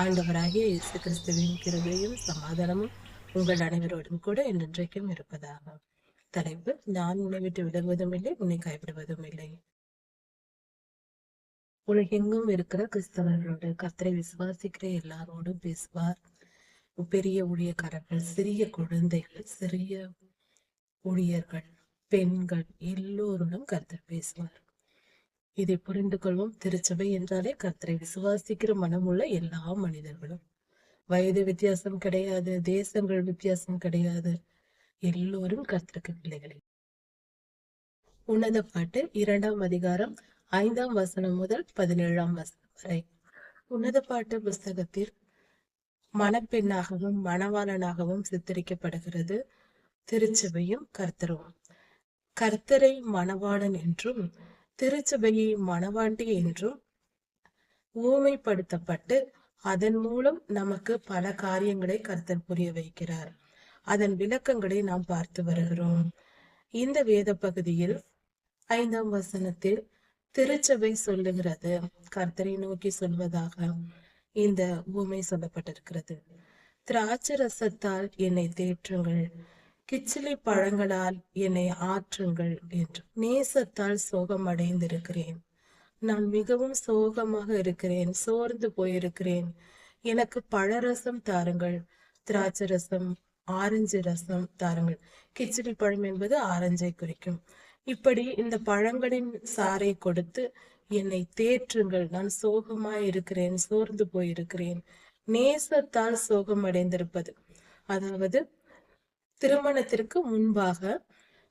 ஆண்டவராகிய இயேசு கிறிஸ்துவின் கிருபையும் சமாதானமும் உங்கள் அனைவரோடும் கூட என்றென்றைக்கும் இருப்பதாக. தலைப்பு நான் உன்னை விட்டு விலகுவதும் இல்லை உன்னை கைவிடுவதும் இல்லை. உலகெங்கும் இருக்கிற கிறிஸ்தவர்களோடு கர்த்தரை விசுவாசிக்கிற எல்லாரோடும் பேசுவார். பெரிய ஊழியக்காரர்கள் சிறிய குழந்தைகள் சிறிய ஊழியர்கள் பெண்கள் எல்லோருடன் கருத்து பேசுவார். இதை புரிந்து கொள்வோம் திருச்சபை என்றாலே கர்த்தரை விசுவாசிக்கிற மனமுள்ள எல்லா மனிதர்களும். வயது வித்தியாசம் கிடையாது தேசங்கள் வித்தியாசம் கிடையாது. எல்லோரும் கர்த்தருக்கு பிள்ளைகளே. உன்னத பாட்டு இரண்டாம் அதிகாரம் ஐந்தாம் வசனம் முதல் பதினேழாம் வசனம் வரை. உன்னத பாட்டு புஸ்தகத்தில் மணப்பெண்ணாகவும் மணவாளனாகவும் சித்தரிக்கப்படுகிறது. திருச்சபையும் கர்த்தரும். கர்த்தரை மணவாளன் என்றும் திருச்சபையை மணவாட்டி என்றும் ஊமைப்படுத்தப்பட்டு அதன் மூலம் நமக்கு பல காரியங்களை கர்த்தர் புரிய வைக்கிறார். அதன் விளக்கங்களை நாம் பார்த்து வருகிறோம். இந்த வேத பகுதியில் ஐந்தாம் வசனத்தில் திருச்சபை சொல்லுகிறது. கர்த்தரை நோக்கி சொல்வதாக இந்த ஊமை சொல்லப்பட்டிருக்கிறது. திராட்சரசத்தால் என்னை தேற்றுங்கள். கிச்சிலி பழங்களால் என்னை ஆற்றுங்கள் என்று நேசத்தால் சோகம் அடைந்திருக்கிறேன் நான் மிகவும் சோகமாக இருக்கிறேன் சோர்ந்து போயிருக்கிறேன். எனக்கு பழரசம் தாருங்கள் திராட்சை ரசம் ஆரஞ்சு ரசம் தாருங்கள். கிச்சடி பழம் என்பது ஆரஞ்சை குறிக்கும். இப்படி இந்த பழங்களின் சாறை கொடுத்து என்னை தேற்றுங்கள். நான் சோகமாய் இருக்கிறேன் சோர்ந்து போயிருக்கிறேன். நேசத்தால் சோகம் அடைந்திருப்பது அதாவது திருமணத்திற்கு முன்பாக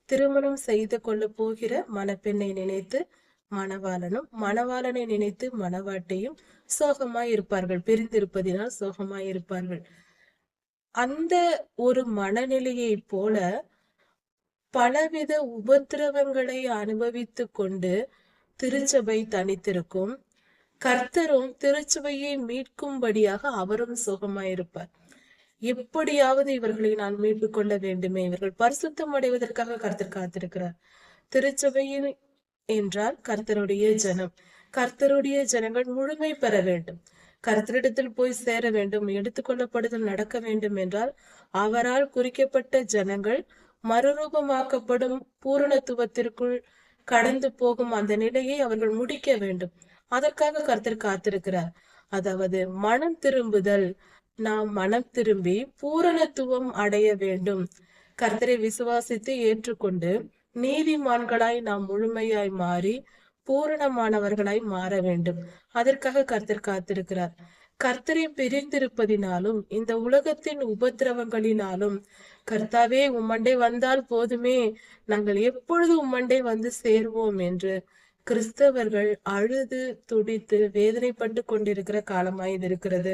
திருமணம் செய்து கொள்ள போகிற மணப்பெண்ணை நினைத்து மணவாளனும் மணவாளனை நினைத்து மணவாட்டையும் சோகமாய் இருப்பார்கள். பிரிந்திருப்பதினால் சோகமாய் இருப்பார்கள். அந்த ஒரு மனநிலையை போல பலவித உபத்திரவங்களை அனுபவித்து கொண்டு திருச்சபை தனித்திருக்கும். கர்த்தரும் திருச்சபையை மீட்கும்படியாக அவரும் சுகமாயிருப்பார் எப்படியாவது இவர்களை நான் மீட்டு கொள்ள வேண்டுமே. இவர்கள் பரிசுத்தம் அடைவதற்காக கர்த்தர் காத்திருக்கிறார். திருச்சபையில் என்றால் கர்த்தருடைய ஜனம். கர்த்தருடைய ஜனங்கள் முழுமை பெற வேண்டும். கர்த்தரிடத்தில் போய் சேர வேண்டும். எடுத்துக்கொள்ளப்படுதல் நடக்க வேண்டும் என்றால் அவரால் குறிக்கப்பட்ட ஜனங்கள் மறுரூபமாக்கப்படும் பூரணத்துவத்திற்குள் கடந்து போகும் அந்த நிலையை அவர்கள் முடிக்க வேண்டும். அதற்காக கர்த்தர் காத்திருக்கிறார். அதாவது மனம் திரும்புதல் நாம் மனம் திரும்பி பூரணத்துவம் அடைய வேண்டும். கர்த்தரை விசுவாசித்து ஏற்றுக்கொண்டு நீதிமான்களாய் நாம் முழுமையாய் மாறி பூரணமானவர்களாய் மாற வேண்டும். அதற்காக கர்த்தர் காத்திருக்கிறார். கர்த்தரை பிரிந்திருப்பதினாலும் இந்த உலகத்தின் உபத்திரவங்களினாலும் கர்த்தாவே உம்மண்டை வந்தால் போதுமே. நாங்கள் எப்பொழுது உம்மண்டை வந்து சேர்வோம்? என்று கிறிஸ்தவர்கள் அழுது துடித்து வேதனைப்பட்டு கொண்டிருக்கிற காலமாய் இது இருக்கிறது.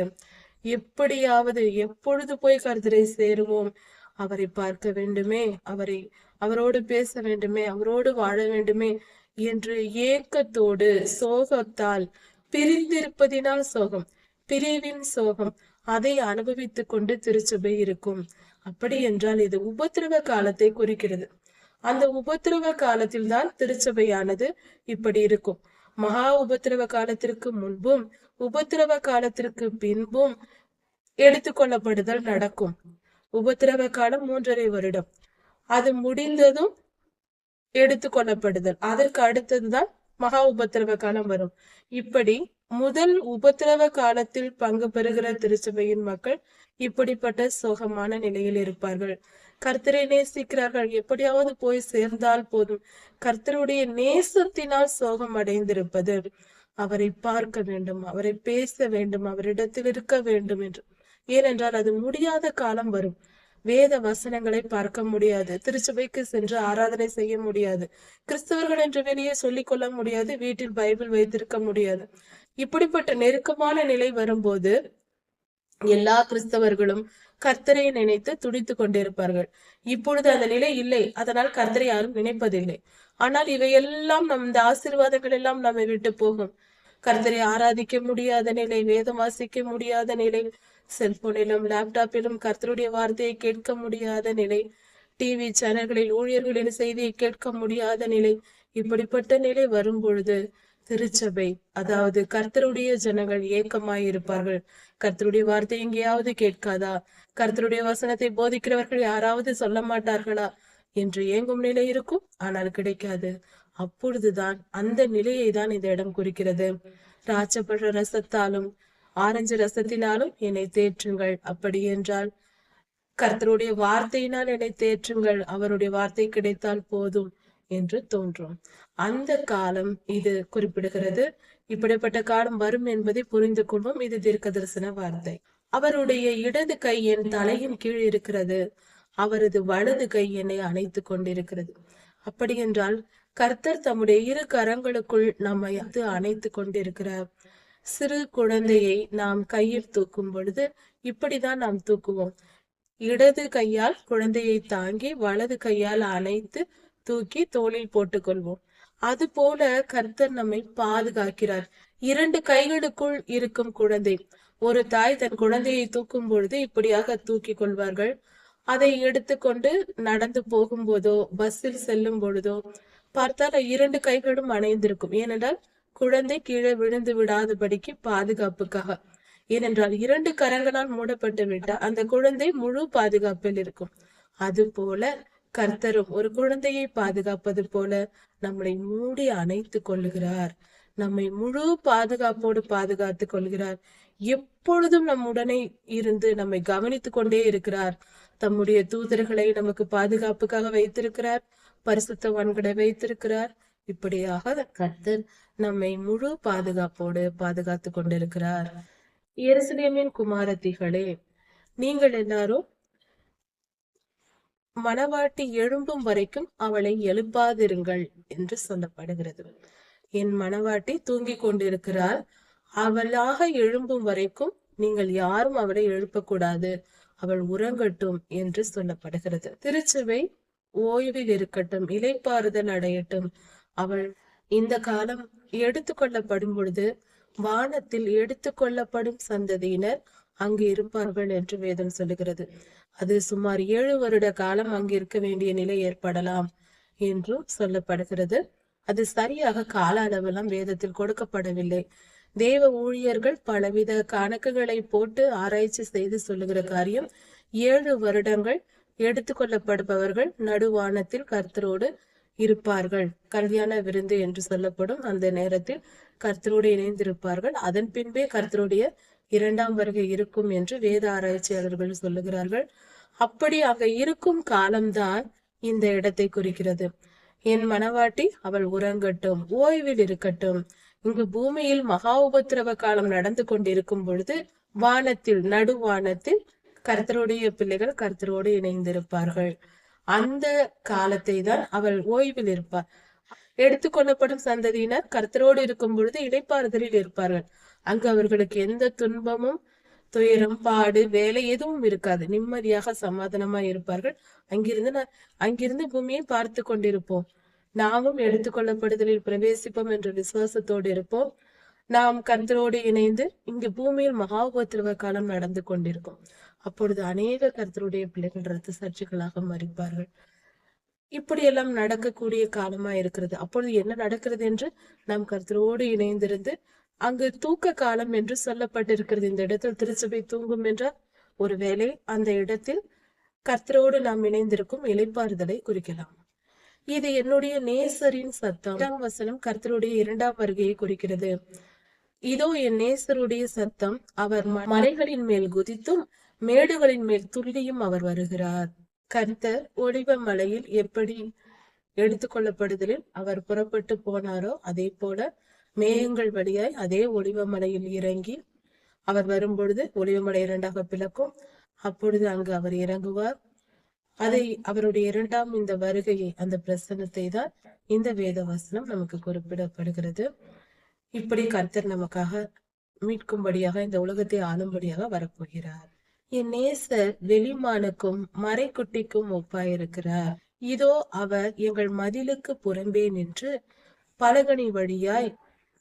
எப்படியாவது எப்பொழுது போய் கர்த்தரை சேருவோம்? அவரை பார்க்க வேண்டுமே அவரை அவரோடு பேச வேண்டுமே அவரோடு வாழ வேண்டுமே என்று ஏக்கத்தோடு சோகத்தால் பிரிந்திருப்பதினால் சோகம் பிரிவின் சோகம் அதை அனுபவித்துக் கொண்டு திருச்சபை இருக்கும். அப்படி என்றால் இது உபத்திரவ காலத்தை குறிக்கிறது. அந்த உபத்திரவ காலத்தில் தான் திருச்சபையானது இப்படி இருக்கும். மகா உபத்திரவ காலத்திற்கு முன்பும் உபத்திரவ காலத்திற்கு பின்பும் எடுத்துக்கொள்ளப்படுதல் நடக்கும். உபத்திரவ காலம் மூன்றரை வருடம். அது முடிந்ததும் எடுத்துக்கொள்ளப்படுதல் அதற்கு அடுத்ததுதான் மகா உபத்திரவ காலம் வரும். இப்படி முதல் உபத்திரவ காலத்தில் பங்கு பெறுகிற திருச்சபையின் மக்கள் இப்படிப்பட்ட சோகமான நிலையில் இருப்பார்கள். கர்த்தரை நேசிக்கிறார்கள். எப்படியாவது போய் சேர்ந்தால் போதும். கர்த்தருடைய நேசத்தினால் சோகம் அடைந்திருப்பது. அவரை பார்க்க வேண்டும் அவரை பேச வேண்டும் அவரிடத்தில் இருக்க வேண்டும் என்று. ஏனென்றால் அது முடியாத காலம் வரும். வேத வசனங்களை பார்க்க முடியாது திருச்சபைக்கு சென்று ஆராதனை செய்ய முடியாது கிறிஸ்தவர்கள் என்று வெளியே சொல்லிக் கொள்ள முடியாது வீட்டில் பைபிள் வைத்திருக்க முடியாது. இப்படிப்பட்ட நெருக்கமான நிலை வரும்போது எல்லா கிறிஸ்தவர்களும் கர்த்தரை நினைத்து துடித்து கொண்டிருப்பார்கள். இப்பொழுது அந்த நிலை இல்லை. அதனால் கர்த்தரை யாரும் நினைப்பதில்லை. ஆனால் இவையெல்லாம் நம் இந்த ஆசீர்வாதங்கள் எல்லாம் நம்மை விட்டு போகும். கர்த்தரை ஆராதிக்க முடியாத நிலை வேதம் வாசிக்க முடியாத நிலை செல்போனிலும் லேப்டாப்பிலும் கர்த்தருடைய வார்த்தையை கேட்க முடியாத நிலை டிவி சேனல்களில் ஊழியர்களின் செய்தியை கேட்க முடியாத நிலை இப்படிப்பட்ட நிலை வரும் பொழுது திருச்சபை அதாவது கர்த்தருடைய ஜனங்கள் ஏக்கமாய் இருப்பார்கள் கர்த்தருடைய வார்த்தை எங்கேயாவது கேட்காதா? கர்த்தருடைய வசனத்தை போதிக்கிறவர்கள் யாராவது சொல்ல மாட்டார்களா? என்று ஏங்கும் நிலை இருக்கும் ஆனால் கிடைக்காது. அப்பொழுதுதான் அந்த நிலையை தான் இந்த இடம் குறிக்கிறது. ராச்சப்பழ ரசத்தாலும் ஆரஞ்சு ரசத்தினாலும் என்னை தேற்றுங்கள் அப்படி என்றால் கர்த்தருடைய வார்த்தையினால் என்னை தேற்றுங்கள் அவருடைய வார்த்தை கிடைத்தால் போதும் என்று தோன்றும். அந்த காலம் இது குறிப்பிடுகிறது. இப்படிப்பட்ட காலம் வரும் என்பதை புரிந்து கொள்வோம். இது தீர்க்க தரிசன வார்த்தை. அவருடைய இடது கை என் தலையின் கீழ் இருக்கிறது. அவரது வலது கை என்னை அணைத்து கொண்டிருக்கிறது. அப்படியென்றால் கர்த்தர் தம்முடைய இரு கரங்களுக்குள் நம்மை அது அணைத்து கொண்டிருக்கிறார். சிறு குழந்தையை நாம் கையில் தூக்கும் பொழுது இப்படிதான் நாம் தூக்குவோம். இடது கையால் குழந்தையை தாங்கி வலது கையால் அணைத்து தூக்கி தோளில் போட்டுக்கொள்வோம். அது போல கர்த்தர் நம்மை பாதுகாக்கிறார். இரண்டு கைகளுக்குள் இருக்கும் குழந்தை. ஒரு தாய் தன் குழந்தையை தூக்கும் பொழுது இப்படியாக தூக்கி கொள்வார்கள். அதை எடுத்துக்கொண்டு நடந்து போகும்போதோ பஸ்ஸில் செல்லும் பொழுதோ பார்த்தால் இரண்டு கைகளும் அணைந்திருக்கும். ஏனென்றால் குழந்தை கீழே விழுந்து விடாதபடிக்கு பாதுகாப்புக்காக. ஏனென்றால் இரண்டு கரங்களால் மூடப்பட்டு விட்டால் அந்த குழந்தை முழு பாதுகாப்பில் இருக்கும். அது போல கர்த்தரும் ஒரு குழந்தையை பாதுகாப்பது போல நம்மளை மூடி அணைத்து கொள்ளுகிறார். நம்மை முழு பாதுகாப்போடு பாதுகாத்து கொள்கிறார். எப்பொழுதும் நம்முடனே இருந்து நம்மை கவனித்துக் கொண்டே இருக்கிறார். தம்முடைய தூதர்களை நமக்கு பாதுகாப்புக்காக வைத்திருக்கிறார் பரிசுத்தவான்களை வைத்திருக்கிறார். இப்படியாக கர்த்தர் நம்மை முழு பாதுகாப்போடு பாதுகாத்து கொண்டிருக்கிறார். எருசலேமின் குமாரத்திகளே நீங்கள் எல்லாரும் மணவாட்டி எழும்பும் வரைக்கும் அவளை எழுப்பாதிருங்கள் என்று சொல்லப்படுகிறது. என் மணவாட்டி தூங்கிக் கொண்டிருக்கிறார் அவளாக எழும்பும் வரைக்கும் நீங்கள் யாரும் அவளை எழுப்பக்கூடாது. அவள் உறங்கட்டும் என்று சொல்லப்படுகிறது. திருச்சபை ஓய்வில் இருக்கட்டும் இலைப்பாறுதல் அடையட்டும். அவள் இந்த காலம் எடுத்துக்கொள்ளப்படும் பொழுது வானத்தில் எடுத்துக்கொள்ளப்படும் சந்ததியினர் அங்கு இருப்பார்கள் என்று வேதம் சொல்லுகிறது. அது சுமார் ஏழு வருட காலம் அங்கு இருக்க வேண்டிய நிலை ஏற்படலாம் என்றும் சொல்லப்படுகிறது. அது சரியாக கால அளவெல்லாம் வேதத்தில் கொடுக்கப்படவில்லை. தேவ ஊழியர்கள் பலவித கணக்குகளை போட்டு ஆராய்ச்சி செய்து சொல்லுகிற காரியம். ஏழு வருடங்கள் எடுத்துக்கொள்ளப்படுபவர்கள் நடுவானத்தில் கர்த்தரோடு இருப்பார்கள். கல்யாண விருந்து என்று சொல்லப்படும் அந்த நேரத்தில் கர்த்தரோடு இணைந்திருப்பார்கள். அதன் பின்பே கர்த்தருடைய இரண்டாம் வருகை இருக்கும் என்று வேத ஆராய்ச்சியாளர்கள் சொல்லுகிறார்கள். அப்படி அங்க இருக்கும் காலம்தான் இந்த இடத்தை குறிக்கிறது. என் மனவாட்டி அவள் உறங்கட்டும் ஓய்வில் இருக்கட்டும். இங்கு பூமியில் மகா உபத்திரவ காலம் நடந்து கொண்டிருக்கும் பொழுது வானத்தில் நடுவானத்தில் கர்த்தருடைய பிள்ளைகள் கர்த்தரோடு இணைந்திருப்பார்கள். அந்த காலத்தை தான் அவள் ஓய்வில் இருப்பார் எடுத்துக்கொள்ளப்படும் சந்ததியினர் கர்த்தரோடு இருக்கும் பொழுது இடைப்பாறுதலில் இருப்பார்கள். அங்கு அவர்களுக்கு எந்த துன்பமும் துயரம் பாடு வேலை எதுவும் இருக்காது. நிம்மதியாக சமாதானமா இருப்பார்கள். அங்கிருந்து நான் அங்கிருந்து பூமியை பார்த்து கொண்டிருப்போம். நாமும் எடுத்துக்கொள்ளப்படுதலில் பிரவேசிப்போம் என்ற விசுவாசத்தோடு இருப்போம். நாம் கர்த்தரோடு இணைந்து இங்கு பூமியில் மகா உபத்திரவ காலம் நடந்து கொண்டிருக்கும். அப்பொழுது அநேக கர்த்தருடைய பிள்ளைகள் ரத்த சர்ச்சைகளாக மறிப்பார்கள் இப்படியெல்லாம் நடக்கக்கூடிய காலமா இருக்கிறது. அப்பொழுது என்ன நடக்கிறது என்று நாம் கர்த்தரோடு இணைந்திருந்து அங்கு தூக்க காலம் என்று சொல்லப்பட்டிருக்கிறது. இந்த இடத்தில் திருச்சபை தூங்கும் என்றால் ஒருவேளை அந்த இடத்தில் கர்த்தரோடு நாம் இணைந்திருக்கும் இலைப்பாறுதலை குறிக்கலாம். இது என்னுடைய நேசரின் சத்தம். இரண்டாம் வசனம் கர்த்தருடைய இரண்டாம் வருகையை குறிக்கிறது. இதோ என் நேசருடைய சத்தம். அவர் மலைகளின் மேல் குதித்தும் மேடுகளின் மேல் துள்ளியும் அவர் வருகிறார். கர்த்தர் ஒளிவ மலையில் எப்படி எடுத்துக்கொள்ளப்படுதலில் அவர் புறப்பட்டு போனாரோ அதே போல மேகங்கள் வழியாய் அதே ஒளிவ மலையில் இறங்கி அவர் வரும்பொழுது ஒளிவமலை இரண்டாக பிளக்கும். அப்பொழுது அங்கு அவர் இறங்குவார். அதை அவருடைய இரண்டாம் இந்த வருகையை அந்த பிரசன்னத்தை தான் இந்த வேத வசனம் நமக்கு குறிப்பிடப்படுகிறது. இப்படி கர்த்தர் நமக்காக மீட்கும்படியாக இந்த உலகத்தை ஆளும்படியாக வரப்போகிறார். என் நேசர் வெளிமானுக்கும் மறைக்குட்டிக்கும் ஒப்பாயிருக்கிறார். இதோ அவர் எங்கள் மதிலுக்கு புறம்பே நின்று பலகனி வழியாய்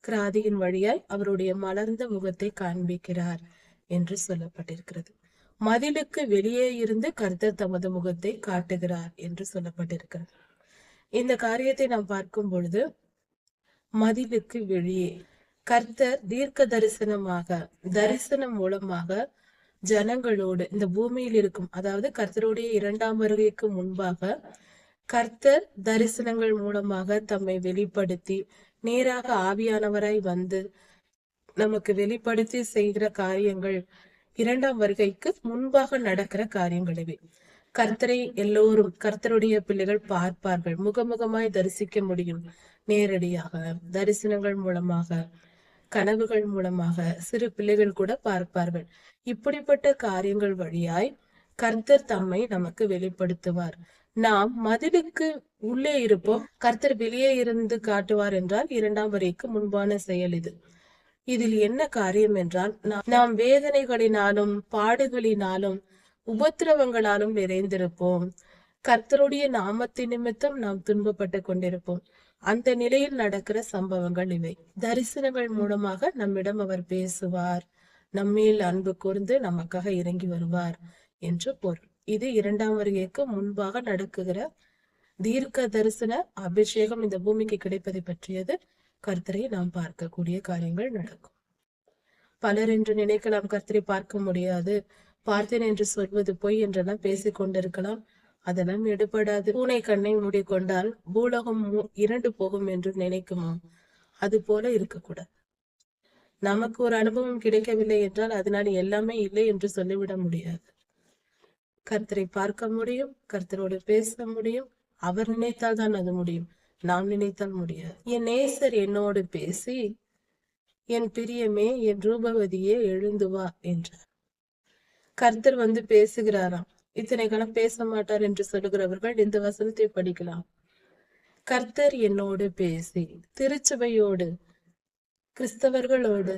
கிராதியின் வழியாய் அவருடைய மலர்ந்த முகத்தை காண்பிக்கிறார் என்று சொல்லப்பட்டிருக்கிறது. மதிலுக்கு வெளியே இருந்து கர்த்தர் தமது முகத்தை காட்டுகிறார் என்று சொல்லப்பட்டிருக்கிறது. இந்த காரியத்தை நாம் பார்க்கும் பொழுது மதிலுக்கு வெளியே கர்த்தர் தீர்க்க தரிசனமாக தரிசனம் மூலமாக ஜனங்களோடு இந்த பூமியில் இருக்கும் அதாவது கர்த்தருடைய இரண்டாம் வருகைக்கு முன்பாக கர்த்தர் தரிசனங்கள் மூலமாக தம்மை வெளிப்படுத்தி நேராக ஆவியானவராய் வந்து நமக்கு வெளிப்படுத்தி செய்கிற காரியங்கள் இரண்டாம் வருகைக்கு முன்பாக நடக்கிற காரியங்கள் இவை கர்த்தரை எல்லோரும் கர்த்தருடைய பிள்ளைகள் பார்ப்பார்கள். முகமுகமாய் தரிசிக்க முடியும். நேரடியாக தரிசனங்கள் மூலமாக கனவுகள் மூலமாக சிறு பிள்ளைகள் கூட பார்ப்பார்கள். இப்படிப்பட்ட காரியங்கள் வழியாய் கர்த்தர் தம்மை நமக்கு வெளிப்படுத்துவார். நாம் மதிலுக்கு உள்ளே இருப்போம். கர்த்தர் வெளியே இருந்து காட்டுவார் என்றால் இரண்டாம் வரைக்கு முன்பான செயல் இது. இதில் என்ன காரியம் என்றால் நாம் வேதனைகளினாலும் பாடுகளினாலும் உபத்திரவங்களாலும் நிறைந்திருப்போம். கர்த்தருடைய நாமத்தின் நிமித்தம் நாம் துன்பப்பட்டு கொண்டிருப்போம். அந்த நிலையில் நடக்கிற சம்பவங்கள் இவை. தரிசனங்கள் மூலமாக நம்மிடம் அவர் பேசுவார். நம்மில் அன்பு கூர்ந்து நமக்காக இறங்கி வருவார் என்று பொருள். இது இரண்டாம் வருகைக்கு முன்பாக நடக்குகிற தீர்க்க தரிசன அபிஷேகம் இந்த பூமிக்கு கிடைப்பதை பற்றியது. கர்த்தரை நாம் பார்க்கக்கூடிய காரியங்கள் நடக்கும். பலர் என்று நினைக்கலாம் கர்த்தரை பார்க்க முடியாது. பார்த்தேன் என்று சொல்வது பொய் என்றெல்லாம் பேசிக் கொண்டிருக்கலாம். அதெல்லாம் எடுபடாது. பூனை கண்ணை மூடிக்கொண்டால் பூலோகம் இரண்டு போகும் என்று நினைக்குமா? அது போல இருக்கக்கூடாது. நமக்கு ஒரு அனுபவம் கிடைக்கவில்லை என்றால் அதனால் எல்லாமே இல்லை என்று சொல்லிவிட முடியாது. கர்த்தரை பார்க்க முடியும் கர்த்தரோடு பேச முடியும். அவர் நினைத்தால் தான் அது முடியும். நாம் நினைத்தால் முடியாது. என் நேசர் என்னோடு பேசி என் பிரியமே என் ரூபவதியே எழுந்து வா என்றார். கர்த்தர் வந்து பேசுகிறாராம். இத்தனை காலம் பேச மாட்டார் என்று சொல்லுகிறவர்கள் இந்த வசனத்தை படிக்கலாம். கர்த்தர் என்னோடு பேசி திருச்சபையோடு கிறிஸ்தவர்களோடு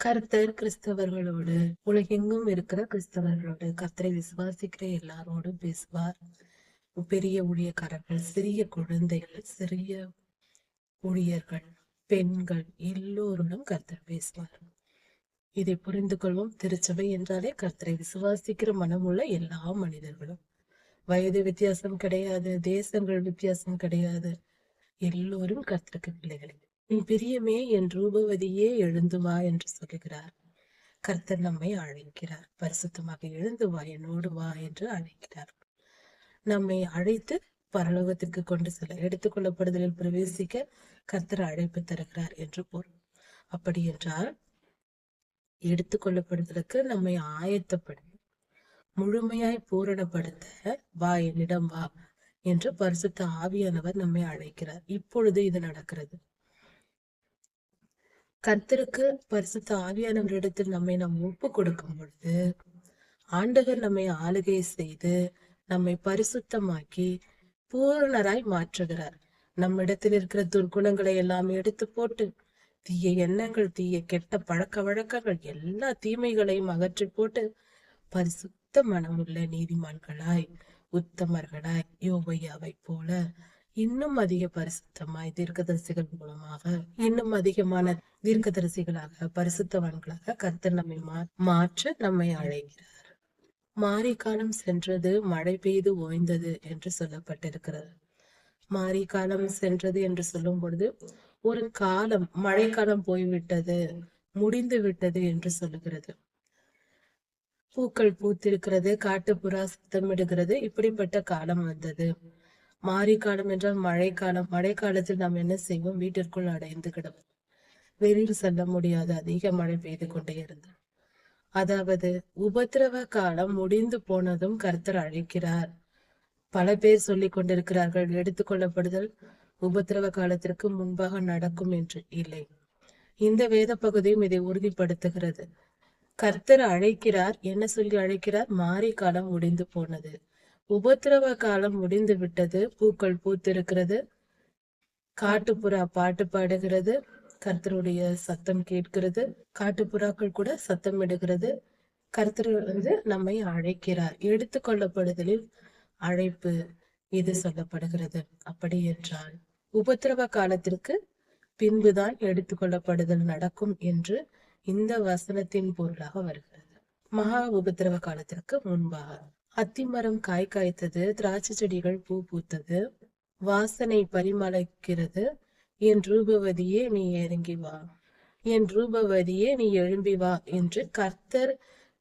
கர்த்தர் கிறிஸ்தவர்களோடு உலகெங்கும் இருக்கிற கிறிஸ்தவர்களோடு கர்த்தரை விசுவாசிக்கிற எல்லாரோடும் பேசுவார். பெரிய ஊழியக்காரர்கள் சிறிய குழந்தைகள் சிறிய ஊழியர்கள் பெண்கள் எல்லோருடன் கர்த்தர் பேசுவார். இதை புரிந்து கொள்வோம். திருச்சபை என்றாலே கர்த்தரை விசுவாசிக்கிற மனமுள்ள எல்லா மனிதர்களும். வயது வித்தியாசம் கிடையாது தேசங்கள் வித்தியாசம் கிடையாது. எல்லோரும் கர்த்தருக்கு பிள்ளைகள். உன் பிரியமே என் ரூபவதியே எழுந்து வா என்று சொல்லுகிறார். கர்த்தர் நம்மை அழைக்கிறார். பரிசுத்தமாக எழுந்து வா என்னோடு வா என்று அழைக்கிறார். நம்மை அழைத்து பரலோகத்திற்கு கொண்டு செல்ல எடுத்துக்கொள்ளப்படுதலில் பிரவேசிக்க கர்த்தர் அழைப்பு தருகிறார் என்று பொருள். அப்படி என்றால் எடுத்துக்கொள்ளப்படுதலுக்கு நம்மை ஆயத்தப்படும் முழுமையாய் பூரணப்படுத்த வா என்னிடம் வா என்று பரிசுத்த ஆவியானவர் நம்மை அழைக்கிறார். இப்பொழுது இது நடக்கிறது. கர்த்தருக்கு பரிசுத்த ஆவியானவரிடத்தில் நம்மை நாம் ஒப்பு கொடுக்கும் பொழுது ஆண்டவர் நம்மை ஆளுகை செய்து நம்மை பரிசுத்தமாக்கி பூரணராய் மாற்றுகிறார். நம்மிடத்தில் இருக்கிற துர்குணங்களை எல்லாம் எடுத்து போட்டு தீய எண்ணங்கள் தீய கெட்ட பழக்க வழக்கங்கள் எல்லா தீமைகளையும் அகற்றி போட்டு பரிசுத்த மனமுள்ள நீதிமான்களாய் உத்தமர்களாய் யோகையாவை போல இன்னும் அதிக பரிசுத்தமாய் தீர்க்கதரிசிகள் மூலமாக இன்னும் அதிகமான தீர்க்கதரிசிகளாக பரிசுத்தவான்களாக கர்த்தர் நம்மை மா- மாற்ற நம்மை அழைக்கிறார். மாரி காலம் சென்றது மழை பெய்து ஓய்ந்தது என்று சொல்லப்பட்டிருக்கிறது. மாரி காலம் சென்றது என்று சொல்லும் பொழுது ஒரு காலம் மழைக்காலம் போய்விட்டது முடிந்து விட்டது என்று சொல்லுகிறது. பூக்கள் பூத்திருக்கிறது காட்டுப்புறா சத்தமிடுகிறது இப்படிப்பட்ட காலம் வந்தது. மாரி காலம் என்றால் மழைக்காலம் மழை காலத்தில் நாம் என்ன செய்வோம்? வீட்டிற்குள் அடைந்து கிடப்போம். வெளியில் செல்ல முடியாது அதிக மழை பெய்து கொண்டே இருந்தது. அதாவது உபத்திரவ காலம் முடிந்து போனதும் கர்த்தர் அழைக்கிறார். பல பேர் சொல்லிக் கொண்டிருக்கிறார்கள் எடுத்துக்கொள்ளப்படுதல் உபத்திரவ காலத்திற்கு முன்பாக நடக்கும் என்று இல்லை. இந்த வேத பகுதியும் இதை உறுதிப்படுத்துகிறது. கர்த்தர் அழைக்கிறார் என்ன சொல்லி அழைக்கிறார்? மாரி காலம் முடிந்து போனது. உபத்திரவ காலம் முடிந்து விட்டது பூக்கள் பூத்திருக்கிறது காட்டுப்புறா பாட்டு பாடுகிறது கர்த்தருடைய சத்தம் கேட்கிறது. காட்டுப்புறாக்கள் கூட சத்தம் இடுகிறது. கர்த்தர் வந்து நம்மை அழைக்கிறார். எடுத்துக்கொள்ளப்படுதலில் அழைப்பு இது சொல்லப்படுகிறது. அப்படி என்றால் உபத்திரவ காலத்திற்கு பின்புதான் எடுத்துக்கொள்ளப்படுதல் நடக்கும் என்று இந்த வசனத்தின் பொருளாக வருகிறது. மகா உபத்திரவ காலத்திற்கு முன்பாக அத்திமரம் காய் காய்த்தது திராட்சை செடிகள் பூ பூத்தது வாசனை பரிமளிக்கிறது. என் ரூபவதியே நீ இறங்கி வா. என் ரூபவதியே நீ எழும்பி வா என்று கர்த்தர்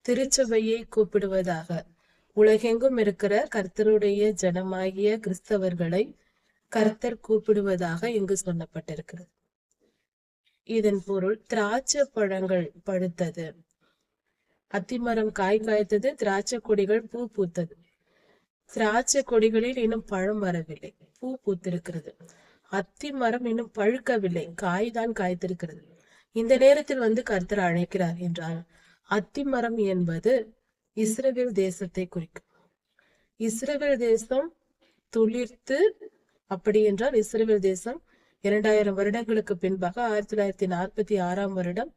திருச்சபையை கூப்பிடுவதாக. உலகெங்கும் இருக்கிற கர்த்தருடைய ஜனமாகிய கிறிஸ்தவர்களை கர்த்தர் கூப்பிடுவதாக இங்கு சொல்லப்பட்டிருக்கிறது. இதன் பொருள் திராட்சை பழங்கள் பழுத்தது. அத்திமரம் காய் காய்த்தது திராட்சை கொடிகள் பூ பூத்தது. திராட்சை கொடிகளில் இன்னும் பழம் வரவில்லை. பூ பூத்திருக்கிறது. அத்தி மரம் இன்னும் பழுக்கவில்லை. காய் தான் காய்த்திருக்கிறது. இந்த நேரத்தில் வந்து கர்த்தர் அழைக்கிறார் என்றார் அத்தி மரம் என்பது இஸ்ரவேல் தேசத்தை குறிக்கும். இஸ்ரவேல் தேசம் துளிர்த்து அப்படி என்றால் இஸ்ரவேல் தேசம் இரண்டாயிரம் வருடங்களுக்கு பின்பாக ஆயிரத்தி தொள்ளாயிரத்தி நாற்பத்தி ஆறாம் வருடம்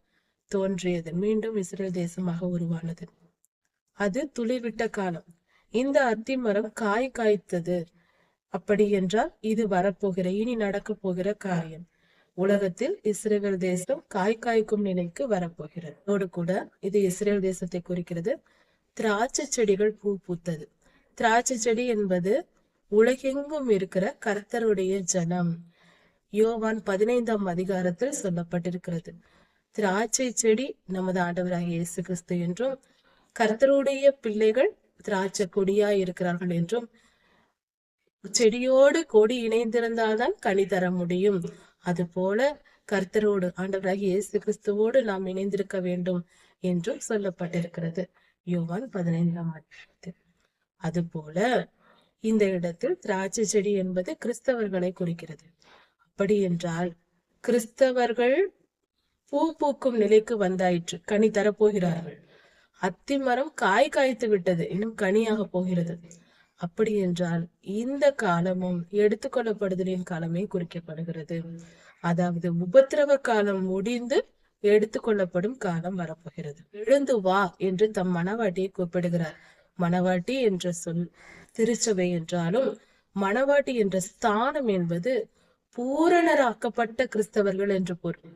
தோன்றியது. மீண்டும் இஸ்ரேல் தேசமாக உருவானது. அது துளிர்விட்ட காலம். இந்த அத்தி மரம் காய் காய்த்தது. அப்படி என்றால் இது வரப்போகிற இனி நடக்க போகிற காரியம். உலகத்தில் இஸ்ரேல் தேசம் காய் காய்க்கும் நிலைக்கு வரப்போகிறது. அதோடு கூட இது இஸ்ரேல் தேசத்தை குறிக்கிறது. திராட்சை செடிகள் பூ பூத்தது. திராட்சை செடி என்பது உலகெங்கும் இருக்கிற கர்த்தருடைய ஜனம். யோவான் பதினைந்தாம் அதிகாரத்தில் சொல்லப்பட்டிருக்கிறது. திராட்சை செடி நமது ஆண்டவராக இயேசு கிறிஸ்து என்றும் கர்த்தருடைய பிள்ளைகள் திராட்சை கொடியாய் இருக்கிறார்கள் என்றும் செடியோடு கொடி இணைந்திருந்தால்தான் கனி தர முடியும். அதுபோல கர்த்தரோடு ஆண்டவராக இயேசு கிறிஸ்துவோடு நாம் இணைந்திருக்க வேண்டும் என்றும் சொல்லப்பட்டிருக்கிறது. யோவான் பதினைந்தாம் அதிகாரத்தில் அதுபோல இந்த இடத்தில் திராட்சை செடி என்பது கிறிஸ்தவர்களை குறிக்கிறது. அப்படி என்றால் கிறிஸ்தவர்கள் பூ பூக்கும் நிலைக்கு வந்தாயிற்று கனி தரப்போகிறார்கள். அத்தி மரம் காய் காய்த்து விட்டது இன்னும் கனியாக போகிறது. அப்படி என்றால் இந்த காலமும் எடுத்துக்கொள்ளப்படுதலின் காலமே குறிக்கப்படுகிறது. அதாவது உபத்திரவ காலம் முடிந்து எடுத்துக்கொள்ளப்படும் காலம் வரப்போகிறது. எழுந்து வா என்று தம் மனவாட்டியை கூப்பிடுகிறார். மனவாட்டி என்ற சொல் திருச்சபை என்றாலும் மனவாட்டி என்ற ஸ்தானம் என்பது பூரணராக்கப்பட்ட கிறிஸ்தவர்கள் என்று பொருள்.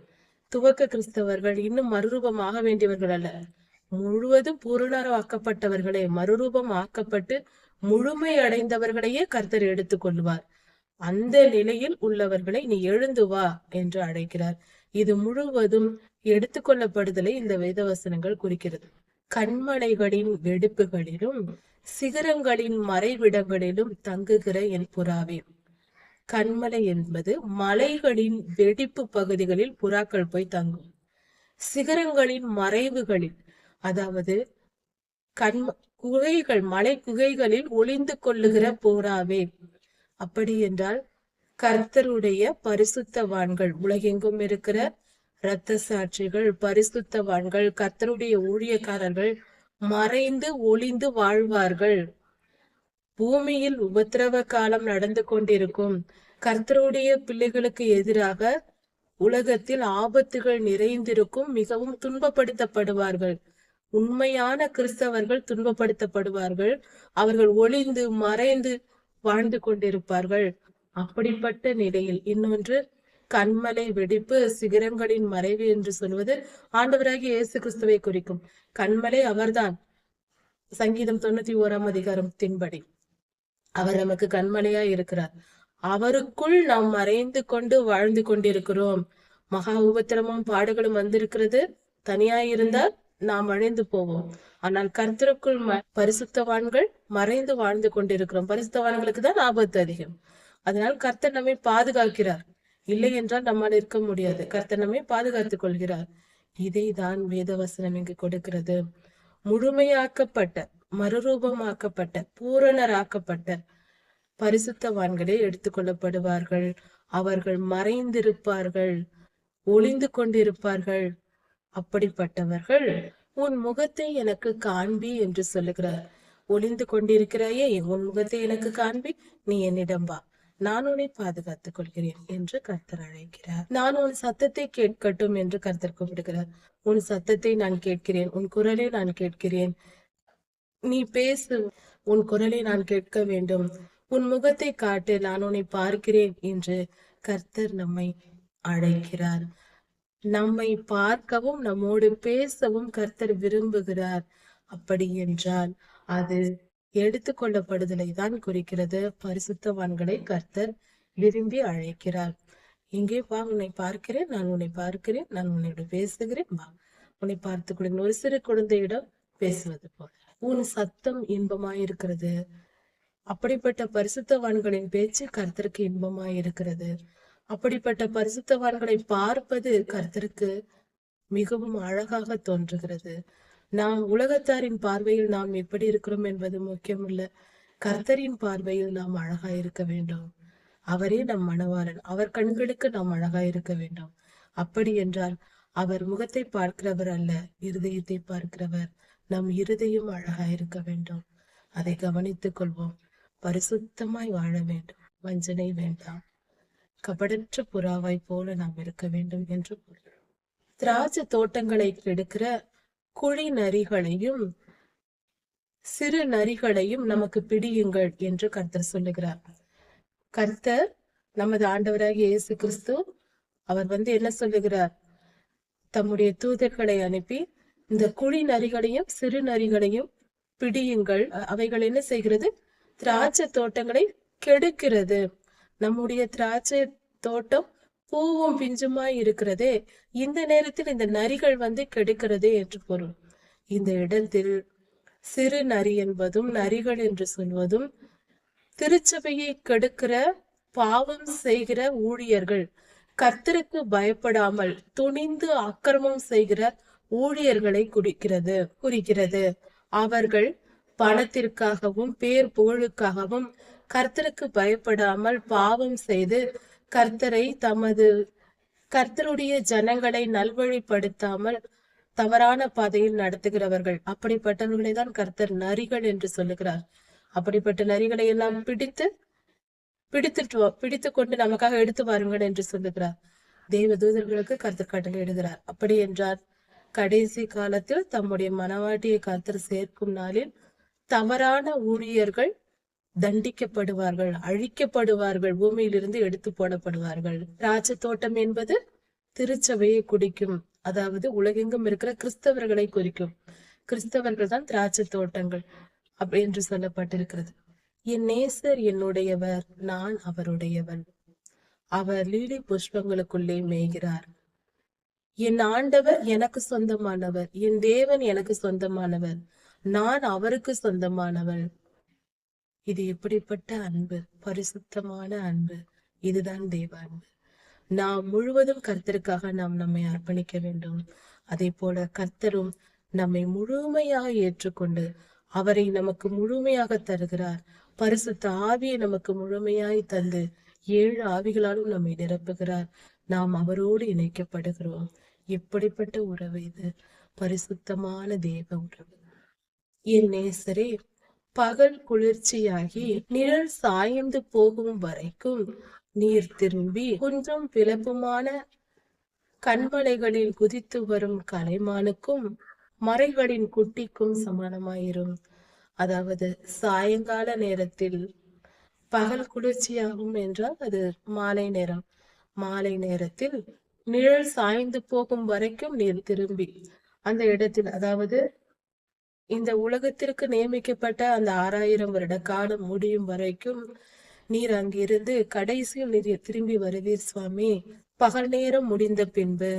துவக்க கிறிஸ்தவர்கள் இன்னும் மறுரூபமாக வேண்டியவர்கள் அல்ல. முழுவதும் பூரணராக்கப்பட்டவர்களே மறுரூபம் ஆக்கப்பட்டு முழுமை அடைந்தவர்களையே கர்த்தர் எடுத்துக்கொள்வார் அந்த நிலையில் உள்ளவர்களை நீ எழுந்து வா என்று அழைக்கிறார். இது முழுவதும் எடுத்துக்கொள்ளப்படுதலை இந்த வேதவசனங்கள் குறிக்கிறது. கண்மலைகளின் வெடிப்புகளிலும் சிகரங்களின் மறைவிடங்களிலும் தங்குகிற என் புறாவே. கண்மலை என்பது மலைகளின் வெடிப்பு பகுதிகளில் புறாக்கள் போய் தங்கும். சிகரங்களின் மறைவுகளில் அதாவது கண் குகைகள் மலை குகைகளில் ஒளிந்து கொள்ளுகிற புறாவே அப்படி என்றால் கர்த்தருடைய பரிசுத்தவான்கள் உலகெங்கும் இருக்கிற இரத்த சாட்சிகள் பரிசுத்தவான்கள் கர்த்தருடைய ஊழியக்காரர்கள் மறைந்து ஒளிந்து வாழ்வார்கள். பூமியில் உபத்திரவ காலம் நடந்து கொண்டிருக்கும் கர்த்தருடைய பிள்ளைகளுக்கு எதிராக உலகத்தில் ஆபத்துகள் நிறைந்திருக்கும் மிகவும் துன்பப்படுத்தப்படுவார்கள். உண்மையான கிறிஸ்தவர்கள் துன்பப்படுத்தப்படுவார்கள். அவர்கள் ஒளிந்து மறைந்து வாழ்ந்து கொண்டிருப்பார்கள். அப்படிப்பட்ட நிலையில் இன்னொன்று கண்மலை வெடிப்பு சிகரங்களின் மறைவு என்று சொல்வது ஆண்டவராகிய இயேசு கிறிஸ்துவை குறிக்கும். கண்மலை அவர்தான். சங்கீதம் தொண்ணூத்தி ஓராம் அதிகாரத்தின்படி அவர் நமக்கு கண்மலையா இருக்கிறார். அவருக்குள் நாம் மறைந்து கொண்டு வாழ்ந்து கொண்டிருக்கிறோம். மகா உபத்திரமும் பாடுகளும் வந்திருக்கிறது. தனியாய் இருந்தால் நாம் அழிந்து போவோம். ஆனால் கர்த்தருக்குள் ம- பரிசுத்தவான்கள் மறைந்து வாழ்ந்து கொண்டிருக்கிறோம். பரிசுத்தவான்களுக்கு தான் ஆபத்து அதிகம். அதனால் கர்த்தர் நம்மை பாதுகாக்கிறார். இல்லை என்றால் நம்மால் இருக்க முடியாது. கர்த்தர் நம்மை பாதுகாத்துக் கொள்கிறார். இதை தான் வேதவசனம் இங்கு கொடுக்கிறது. முழுமையாக்கப்பட்ட மறுரூபமாக்கப்பட்ட பூரணராக்கப்பட்ட பரிசுத்தவான்களே எடுத்துக்கொள்ளப்படுவார்கள் அவர்கள் மறைந்திருப்பார்கள் ஒளிந்து கொண்டிருப்பார்கள். அப்படிப்பட்டவர்கள் உன் முகத்தை எனக்கு காண்பி என்று சொல்லுகிறார். ஒளிந்து கொண்டிருக்கிறாயே உன் முகத்தை எனக்கு காண்பி நீ என்னிடம் வா. நான் உன்னை பாதுகாத்துக் கொள்கிறேன் என்று கர்த்தர் அழைக்கிறார். நான் உன் சத்தத்தை கேட்கட்டும் என்று கர்த்தர் கூப்பிடுகிறார். உன் சத்தத்தை நான் கேட்கிறேன் உன் குரலை நான் கேட்கிறேன். நீ பேசு உன் குரலை நான் கேட்க வேண்டும். உன் முகத்தை காட்டு நான் உன்னை பார்க்கிறேன் என்று கர்த்தர் நம்மை அழைக்கிறார். நம்மை பார்க்கவும் நம்மோடு பேசவும் கர்த்தர் விரும்புகிறார். அப்படி என்றால் அது எடுத்துக்கொள்ளப்படுதலை தான் குறிக்கிறது. பரிசுத்தவான்களை கர்த்தர் விரும்பி அழைக்கிறார். இங்கே வா உன்னை பார்க்கிறேன் நான் உன்னை பார்க்கிறேன் நான் உன்னோட பேசுகிறேன். வா உன்னை பார்த்து கொடுங்க ஒரு சிறு குழந்தையிடம் பேசுவது போல. உன் சத்தம் இன்பமாயிருக்கிறது. அப்படிப்பட்ட பரிசுத்தவான்களின் பேச்சு கர்த்தருக்கு இன்பமாயிருக்கிறது. அப்படிப்பட்ட பரிசுத்தவான்களை பார்ப்பது கர்த்தருக்கு மிகவும் அழகாக தோன்றுகிறது. நாம் உலகத்தாரின் பார்வையில் நாம் எப்படி இருக்கிறோம் என்பது முக்கியமில்ல. கர்த்தரின் பார்வையில் நாம் அழகா இருக்க வேண்டும். அவரே நம் மணவாளன். அவர் கண்களுக்கு நாம் அழகா இருக்க வேண்டும். அப்படி என்றால் அவர் முகத்தை பார்க்கிறவர் அல்ல இருதயத்தை பார்க்கிறவர். நம் இருதயம் அழகா இருக்க வேண்டும். அதை கவனித்துக் கொள்வோம். பரிசுத்தமாய் வாழ வேண்டும். வஞ்சனை வேண்டாம். கபடற்ற புறாவாய் போல நாம் இருக்க வேண்டும் என்று பொருள் திராட்சை தோட்டங்களை கெடுக்கிற குழி நரிகளையும் சிறு நரிகளையும் நமக்கு பிடியுங்கள் என்று கர்த்தர் சொல்லுகிறார். கர்த்தர் நமது ஆண்டவராகிய இயேசு கிறிஸ்து அவர் வந்து என்ன சொல்லுகிறார்? தம்முடைய தூதர்களை அனுப்பி இந்த குழி நரிகளையும் சிறு நரிகளையும் பிடியுங்கள். அவைகள் என்ன செய்கிறது? திராட்சை தோட்டங்களை கெடுக்கிறது. நம்முடைய திராட்சை தோட்டம் பூவும் பிஞ்சுமாய் இருக்கிறதே. இந்த நேரத்தில் இந்த நரிகள் வந்து கெடுக்கிறதே என்று பொருள். இந்த இடத்தில் சிறு நரி என்பதும் நரிகள் என்று சொல்வதும் திருச்சபையை கெடுக்கிற பாவம் செய்கிற ஊழியர்கள் கர்த்தருக்கு பயப்படாமல் துணிந்து அக்கிரமம் செய்கிற ஊழியர்களை குறிக்கிறது குறிக்கிறது. அவர்கள் பணத்திற்காகவும் பேர் புகழுக்காகவும் கர்த்தருக்கு பயப்படாமல் பாவம் செய்து கர்த்தரை தமது கர்த்தருடைய ஜனங்களை நல்வழிப்படுத்தாமல் தவறான பாதையில் நடத்துகிறவர்கள். அப்படிப்பட்டவர்களை தான் கர்த்தர் நரிகள் என்று சொல்லுகிறார். அப்படிப்பட்ட நரிகளை எல்லாம் பிடித்து பிடித்துட்டு பிடித்து கொண்டு நமக்காக எடுத்து வாருங்கள் என்று சொல்லுகிறார். தெய்வ தூதர்களுக்கு கர்த்தர் கட்டளை எடுகிறார் அப்படி என்றார் கடைசி காலத்தில் தம்முடைய மனவாட்டியை கர்த்தர் சேர்க்கும் நாளில் தவறான ஊழியர்கள் தண்டிக்கப்படுவார்கள் அழிக்கப்படுவார்கள் பூமியிலிருந்து எடுத்து போடப்படுவார்கள். ராஜ தோட்டம் என்பது திருச்சபையை குடிக்கும் அதாவது உலகெங்கும் இருக்கிற கிறிஸ்தவர்களை குறிக்கும். கிறிஸ்தவர்கள் தான் திராட்சை தோட்டங்கள் அப்படி என்று சொல்லப்பட்டிருக்கிறது. என் நேசர் என்னுடையவர் நான் அவருடையவன். அவர் லீலி புஷ்பங்களுக்குள்ளே மேய்கிறார். என் ஆண்டவர் எனக்கு சொந்தமானவர் என் தேவன் எனக்கு சொந்தமானவர் நான் அவருக்கு சொந்தமானவள். இது எப்படிப்பட்ட அன்பு? பரிசுத்தமான அன்பு. இதுதான் தேவ அன்பு. நாம் முழுவதும் கர்த்தருக்காக நாம் நம்மை அர்ப்பணிக்க வேண்டும். அதே போல கர்த்தரும் நம்மை முழுமையாக ஏற்றுக்கொண்டு அவரை நமக்கு முழுமையாக தருகிறார். பரிசுத்த ஆவியை நமக்கு முழுமையாய் தந்து ஏழு ஆவிகளாலும் நம்மை நிரப்புகிறார். நாம் அவரோடு இணைக்கப்படுகிறோம். எப்படிப்பட்ட உறவு இது? பரிசுத்தமான தேவ உறவு. என் நேசரே பகல் குளிர்ச்சியாகி நிழல் சாய்ந்து போகும் வரைக்கும் நீர் திரும்பி குன்றும் பிளப்புமான கண்மலைகளில் குதித்து வரும் கலைமானுக்கும் மறைகளின் குட்டிக்கும் சமானமாயிரும். அதாவது சாயங்கால நேரத்தில் பகல் குளிர்ச்சியாகும் என்றால் அது மாலை நேரம். மாலை நேரத்தில் நிழல் சாய்ந்து போகும் வரைக்கும் நீர் திரும்பி அந்த இடத்தில் அதாவது இந்த உலகத்திற்கு நியமிக்கப்பட்ட அந்த ஆறாயிரம் வருட காலம் முடியும் வரைக்கும் நீர் அங்கிருந்து கடைசியில் நீர் திரும்பி வருவீர் சுவாமி. பகல் நேரம் முடிந்த பின்பு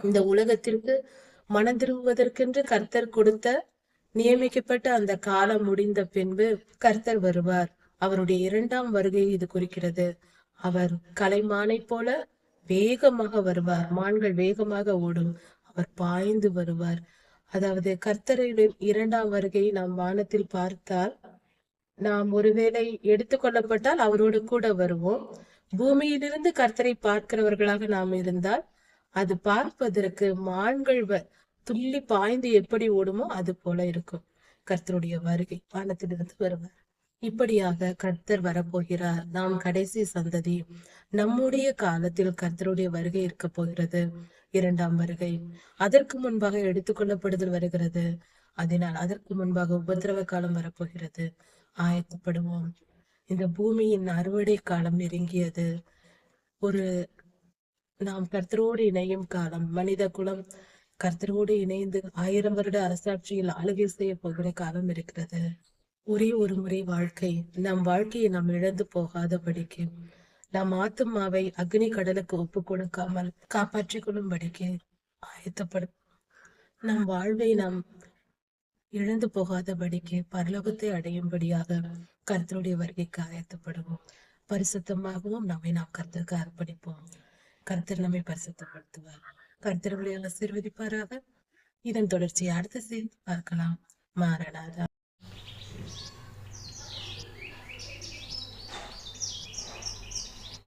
இந்த உலகத்திற்கு மனம் திரும்புவதற்கென்று கர்த்தர் கொடுத்த நியமிக்கப்பட்ட அந்த காலம் முடிந்த பின்பு கர்த்தர் வருவார். அவருடைய இரண்டாம் வருகை இது குறிக்கிறது. அவர் கலைமானை போல வேகமாக வருவார். மான்கள் வேகமாக ஓடும். அவர் பாய்ந்து வருவார். அதாவது கர்த்தரின் இரண்டாம் வருகையை நாம் வானத்தில் பார்த்தால் நாம் ஒருவேளை எடுத்துக்கொள்ளப்பட்டால் அவரோடு கூட வருவோம். பூமியிலிருந்து கர்த்தரை பார்க்கிறவர்களாக நாம் இருந்தால் அது பார்ப்பதற்கு மான்கள் துள்ளி பாய்ந்து எப்படி ஓடுமோ அது போல இருக்கும். கர்த்தருடைய வருகை வானத்திலிருந்து வருவார். இப்படியாக கர்த்தர் வரப்போகிறார். நாம் கடைசி சந்ததி. நம்முடைய காலத்தில் கர்த்தருடைய வருகை இருக்க போகிறது. இரண்டாம் வருகை. அதற்கு முன்பாக எடுத்துக்கொள்ளப்படுதல் வருகிறது. அதனால் அதற்கு முன்பாக உபதிரவ காலம் வரப்போகிறது. ஆயத்தப்படுவோம். இந்த பூமியின் அறுவடை காலம் நெருங்கியது. ஒரு நாம் கர்த்தரோடு இணையும் காலம் மனித குலம் கர்த்தரோடு இணைந்து ஆயிரம் வருட அரசாட்சியில் ஆளுகை செய்ய போகிற காலம் இருக்கிறது. ஒரே ஒரு முறை வாழ்க்கை. நம் வாழ்க்கையை நாம் இழந்து போகாதபடிக்கு. நம் ஆத்துமாவை அக்னி கடலுக்கு ஒப்பு கொடுக்காமல் காப்பாற்றிக் கொள்ளும்படிக்கு ஆயத்தப்படும். நம் வாழ்வை நாம் இழந்து போகாதபடிக்கு பரலோகத்தை அடையும்படியாக கர்த்தருடைய வருகைக்கு ஆயத்தப்படுவோம். பரிசுத்தமாகவும் நம்மை நாம் கர்த்தருக்கு அர்ப்பணிப்போம். கர்த்தர் நம்மை பரிசுத்தப்படுத்துவார். கர்த்தர்களை ஆசீர்வதிப்பாராக. இதன் தொடர்ச்சியை அடுத்த செய்தி பார்க்கலாம். மாறனாதா.